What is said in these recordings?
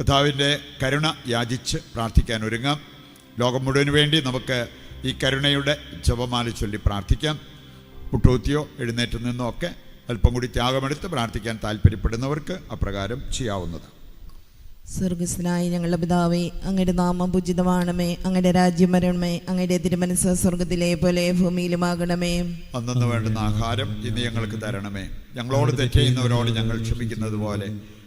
കഥാവിന്റെ കരുണ യാചിച്ച് പ്രാർത്ഥിക്കാൻ ഒരുങ്ങാം. ലോകം മുഴുവൻ വേണ്ടി നമുക്ക് ഈ കരുണയുടെ ജപമാല ചൊല്ലി പ്രാർത്ഥിക്കാം. പുട്ടൂത്തിയോ എഴുന്നേറ്റ് നിന്നോ ഒക്കെ അല്പം കൂടി ത്യാഗമെടുത്ത് പ്രാർത്ഥിക്കാൻ താല്പര്യപ്പെടുന്നവർക്ക് അപ്രകാരം ചെയ്യാവുന്നതാണ്. സ്വർഗസ്നായ ഞങ്ങളുടെ പിതാവേ അങ്ങയുടെ നാമം പൂജിതമാണമേ. അങ്ങയുടെ രാജ്യം വരണമേ. അങ്ങയുടെ തിരുമനസ് സ്വർഗത്തിലെ പോലെ ഭൂമിയിലുമാകണമേ. അന്നു വേണ്ടുന്ന ആഹാരം ഇന്ന് ഞങ്ങൾക്ക് തരണമേ. ഞങ്ങളോട് തെറ്റ് ചെയ്യുന്നവരോട് ഞങ്ങൾ ക്ഷമിക്കുന്നത് പോലെ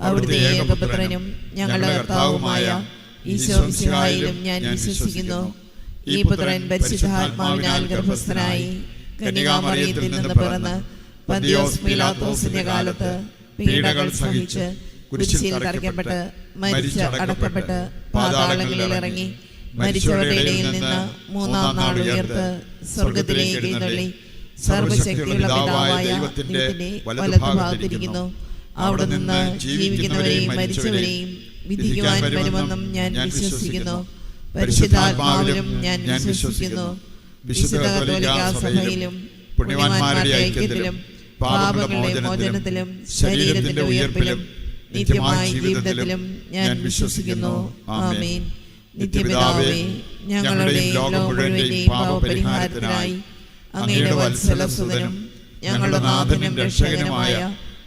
അവിടുത്തെ ഏകപുത്രനും ഞങ്ങളുടെ കർത്താവുമായ ഈശോ മിശിഹായിലും ഞാൻ വിശ്വസിക്കുന്നു. ഈ പുത്രൻ പരിശുദ്ധാത്മാവിനാൽ ഗർഭസ്ഥനായി കന്യകാമറിയത്തിൽ നിന്ന് പിറന്ന് പന്തിയോസ് പീലാത്തോസിന്റെ കാലത്ത് പീഡകൾ സഹിച്ച് കുരിശിൽ തറയ്ക്കപ്പെട്ട് മരിച്ച് അടക്കപ്പെട്ട് പാതാളങ്ങളിൽ ഇറങ്ങി മരിച്ചവരുടെ ഇടയിൽ നിന്ന് മൂന്നാം നാൾ ഉയർത്ത് സ്വർഗത്തിലേക്ക് എഴുന്നള്ളി. സർവശക്തിയുള്ള പിതാവായ ദൈവത്തിന്റെ വലതുഭാഗത്തിരിക്കുന്നു. അവിടെ നിന്ന് ജീവിക്കുന്നവരെയും മരിച്ചവരെയും വിധിക്കുവാൻ വരുമെന്നും ഞാൻ വിശ്വസിക്കുന്നു. പരിശുദ്ധാത്മാവിലും ഞാൻ വിശ്വസിക്കുന്നു. വിശുദ്ധ കത്തോലിക്കാ സഭയിലും പുണ്യവാന്മാരുടെ ഐക്യത്തിലും പാപങ്ങളുടെ മോചനത്തിലും ശരീരത്തിന്റെ ഉയർപ്പിലും നിത്യമായ ജീവിതത്തിലും ഞാൻ വിശ്വസിക്കുന്നു. ആമേൻ. നിത്യപിതാവേ ഞങ്ങളുടെയും ലോകം മുഴുവന്റെയും പാപപരിഹാരത്തിനായി അങ്ങയുടെ വത്സലസുതനും ഞങ്ങളുടെ നാഥനും രക്ഷകനുമായ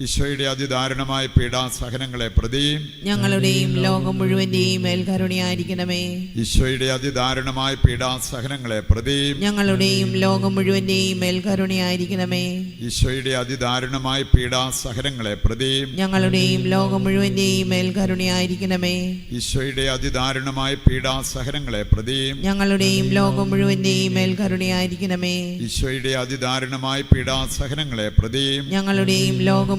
ഈശോയുടെ അതിദാരുണമായ പീഡാസഹനങ്ങളെ പ്രതിയും ഞങ്ങളുടെയും ലോകം മുഴുവന്റെയും മേൽകരുണിയായിരിക്കണമേ ഈശോയുടെ അതിദാരുണമായ പീഡാസഹനങ്ങളെ പ്രതിയും ഞങ്ങളുടെയും ലോകം മുഴുവന്റെയും മേൽകരുണിയായിരിക്കണമേ ഈശോയുടെ അതിദാരുണമായ പീഡാസഹനങ്ങളെ പ്രതിയും ഞങ്ങളുടെയും ലോകം മുഴുവന്റെയും മേൽകരുണിയായിരിക്കണമേ ഈശോയുടെ അതിദാരുണമായ പീഡാസഹനങ്ങളെ പ്രതിയും ഞങ്ങളുടെയും ലോകം മുഴുവന്റെയും മേൽകരുണിയായിരിക്കണമേ ഈശോയുടെ അതിദാരുണമായ പീഡാസഹനങ്ങളെ പ്രതിയും ഞങ്ങളുടെയും ലോകം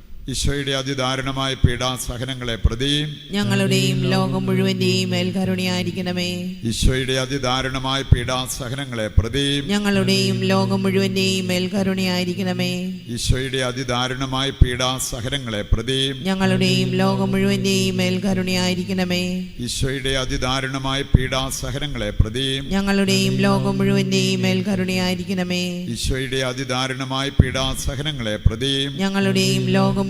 ഈശോയുടെ അതിദാരുണമായ പീഡാസഹനങ്ങളെ പ്രതി ഞങ്ങളുടെയും ലോകം മുഴുവന്റെയും മേൽ കരുണയായിരിക്കണമേ. ഈശോയുടെ അതിദാരുണമായ പീഡാസഹനങ്ങളെ പ്രതി ഞങ്ങളുടെയും ലോകം മുഴുവന്റെയും മേൽ കരുണയായിരിക്കണമേ. ഈശോയുടെ അതിദാരുണമായ പീഡാസഹനങ്ങളെ പ്രതി ഞങ്ങളുടെയും ലോകം മുഴുവന്റെയും മേൽ കരുണയായിരിക്കണമേ. ഈശോയുടെ അതിദാരുണമായ പീഡാസഹനങ്ങളെ പ്രതി ഞങ്ങളുടെയും ലോകം മുഴുവന്റെയും മേൽ കരുണയായിരിക്കണമേ. ഈശോയുടെ അതിദാരുണമായ പീഡാസഹനങ്ങളെ പ്രതി ഞങ്ങളുടെയും ലോകം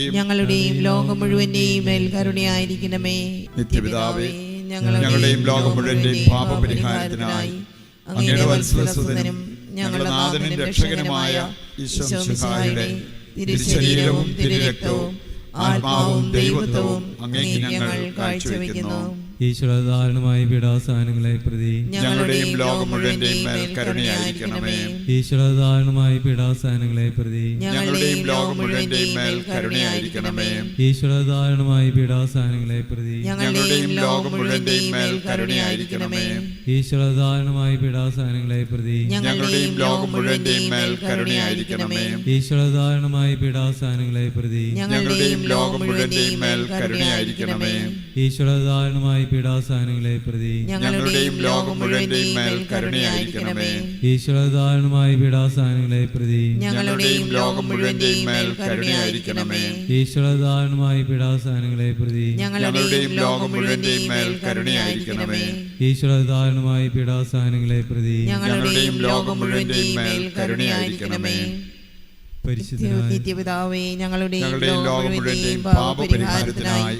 ഞങ്ങളുടെയും ലോകം മുഴുവന്റെയും മേൽ കരുണയായിരിക്കണമേ. നിത്യപിതാവേ ഞങ്ങളുടെയും ലോകം മുഴുവന്റെയും പാപപരിഹാരത്തിനായി അങ്ങയുടെ വത്സലസുതനും ഞങ്ങളുടെ നാഥനും രക്ഷകനുമായ ഈശോ മിശിഹായുടെ തിരുശരീരവും തിരുരക്തവും ആത്മാവും ദൈവത്വവും അങ്ങേക്ക് ഞങ്ങൾ കാഴ്ചവെക്കുന്നു. ഈശ്വരധാരണമായ പീഡാസനങ്ങളെ പ്രതി. ഞങ്ങളുടെയും ലോകം മുഴുവന്റെയും മേൽ കരുണയായിരിക്കണമേ. ഈശ്വരധാരണമായ പീഡാസനങ്ങളെ പ്രതി. ഞങ്ങളുടെയും ലോകം മുഴുവന്റെയും മേൽ കരുണയായിരിക്കണമേ. ഈശ്വരധാരണമായ പീഡാസനങ്ങളെ പ്രതി. ഞങ്ങളുടെയും ലോകം മുഴുവന്റെയും മേൽ കരുണയായിരിക്കണമേ. ഈശ്വരധാരണമായ പീഡാസനങ്ങളെ പ്രതി. ഞങ്ങളുടെയും ലോകം മുഴുവന്റെയും മേൽ കരുണയായിരിക്കണമേ. ഈശ്വരധാരണമായ പീഡാസനങ്ങളെ പ്രതി. ഞങ്ങളുടെയും ലോകം മുഴുവന്റെയും മേൽ കരുണയായിരിക്കണമേ. ഈശ്വരധാരണമായ പീഡാസഹനങ്ങളെ പ്രതി ഞങ്ങളുടെയും ലോകം മുഴുവന്റെയും മേൽ കരുണയായിരിക്കണമേ. ഈശ്വരധാരണമായ പീഡാസഹനങ്ങളെ പ്രതി ഞങ്ങളുടെയും ലോകം മുഴുവന്റെയും മേൽ കരുണയായിരിക്കണമേ. ഈശ്വരധാരണമായ പീഡാസഹനങ്ങളെ പ്രതി ഞങ്ങളുടെയും ലോകം മുഴുവന്റെയും മേൽ കരുണയായിരിക്കണമേ. ഈശ്വരധാരണമായ പീഡാസഹനങ്ങളെ പ്രതി ഞങ്ങളുടെയും ലോകം മുഴുവന്റെയും മേൽ കരുണയായിരിക്കണമേ. പരിശുദ്ധനായ നിത്യപിതാവേ ഞങ്ങളുടെയും ഞങ്ങളുടെയും ലോകം മുഴുവന്റെയും പാപപരിഹാരത്തിനായി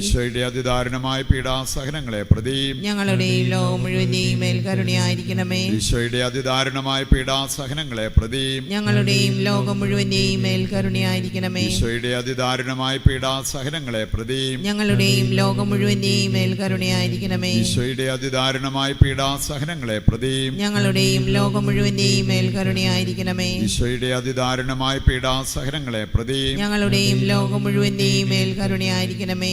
ഈശോയുടെ അതിദാരുണമായ പീഡാസഹനങ്ങളെ പ്രതിയും. ഞങ്ങളുടെയും ലോകം മുഴുവനെയും മേൽ കരുണയായിരിക്കണമേ. ഈശോയുടെ അതിദാരുണമായ പീഡാസഹനങ്ങളെ പ്രതിയും. ഞങ്ങളുടെയും ലോകം മുഴുവനെയും മേൽ കരുണയായിരിക്കണമേ. ഈശോയുടെ അതിദാരുണമായ പീഡാസഹനങ്ങളെ പ്രതിയും. ഞങ്ങളുടെയും ലോകം മുഴുവനെയും മേൽ കരുണയായിരിക്കണമേ. ഈശോയുടെ അതിദാരുണമായ പീഡാസഹനങ്ങളെ പ്രതിയും. ഞങ്ങളുടെയും ലോകം മുഴുവനെയും മേൽ കരുണയായിരിക്കണമേ. ഈശോയുടെ അതിദാരുണമായ പീഡാസഹനങ്ങളെ പ്രതിയും. ഞങ്ങളുടെയും ലോകം മുഴുവനെയും മേൽ കരുണയായിരിക്കണമേ.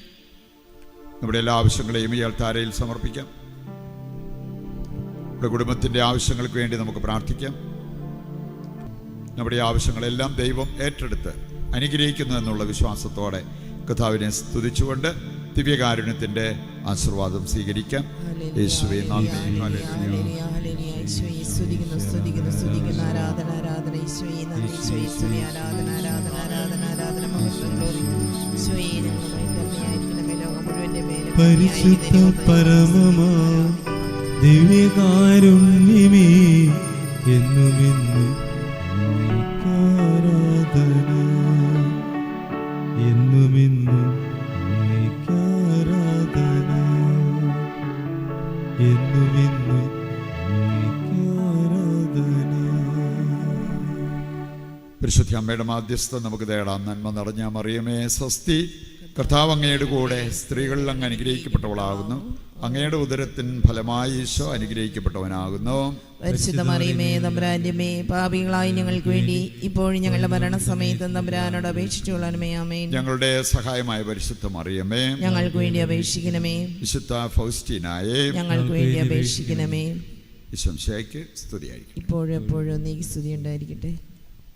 നമ്മുടെ എല്ലാ ആവശ്യങ്ങളെയും ഇയാൾ താരയിൽ സമർപ്പിക്കാം. നമ്മുടെ കുടുംബത്തിന്റെ ആവശ്യങ്ങൾക്ക് വേണ്ടി നമുക്ക് പ്രാർത്ഥിക്കാം. നമ്മുടെ ആവശ്യങ്ങളെല്ലാം ദൈവം ഏറ്റെടുത്ത് അനുഗ്രഹിക്കുന്നു എന്നുള്ള വിശ്വാസത്തോടെ കഥാവിനെ സ്തുതിച്ചുകൊണ്ട് ദിവ്യകാരുണ്യത്തിന്റെ ആശീർവാദം സ്വീകരിക്കാം. യേശുവെ ആരാധന ആരാധന. സ്തുതി ആരാധന ആരാധന ആരാധന. ആരാധന പരിശുദ്ധ പരമമാ ദിവ്യകാരുണ്യമേ എന്നുമെന്നും അങ്ങേക്കാരാധന എന്നുമെന്നും അങ്ങേക്കാരാധന എന്നുമെന്നും പരിശുദ്ധ അമ്മയുടെ മാധ്യസ്ഥം നമുക്ക് തേടാം. നന്മ നിറഞ്ഞ മറിയമേ സ്വസ്തി. കർത്താവ് അങ്ങയുടെ കൂടെ സ്ത്രീകളിൽ അങ്ങ് അനുഗ്രഹിക്കപ്പെട്ടവളാകുന്നു. അങ്ങയുടെ ഉദരത്തിൻ ഫലമായി ഈശോ അനുഗ്രഹിക്കപ്പെട്ടവനാകുന്നു. പരിശുദ്ധ മറിയമേ തമ്പുരാന്റെമേ പാപികളായി ഞങ്ങൾക്ക് വേണ്ടി ഇപ്പോഴും ഞങ്ങളുടെ മരണസമയത്ത് തമ്പുരാനോട് അപേക്ഷിച്ചുകൊള്ളണമേ ആമേൻ. ഞങ്ങളുടെ സഹായമായ പരിശുദ്ധ മറിയമേ ഞങ്ങൾക്ക് വേണ്ടി അപേക്ഷിക്കണമേ. വിശുദ്ധ ഫൗസ്റ്റീനായെ ഞങ്ങൾക്ക് വേണ്ടി അപേക്ഷിക്കണമേ. വിശംശയ്ക്ക് സ്തുതിയായിരിക്കും ഇപ്പോഴും എപ്പോഴും നീ സ്തുതി ഉണ്ടായിരിക്കട്ടെ.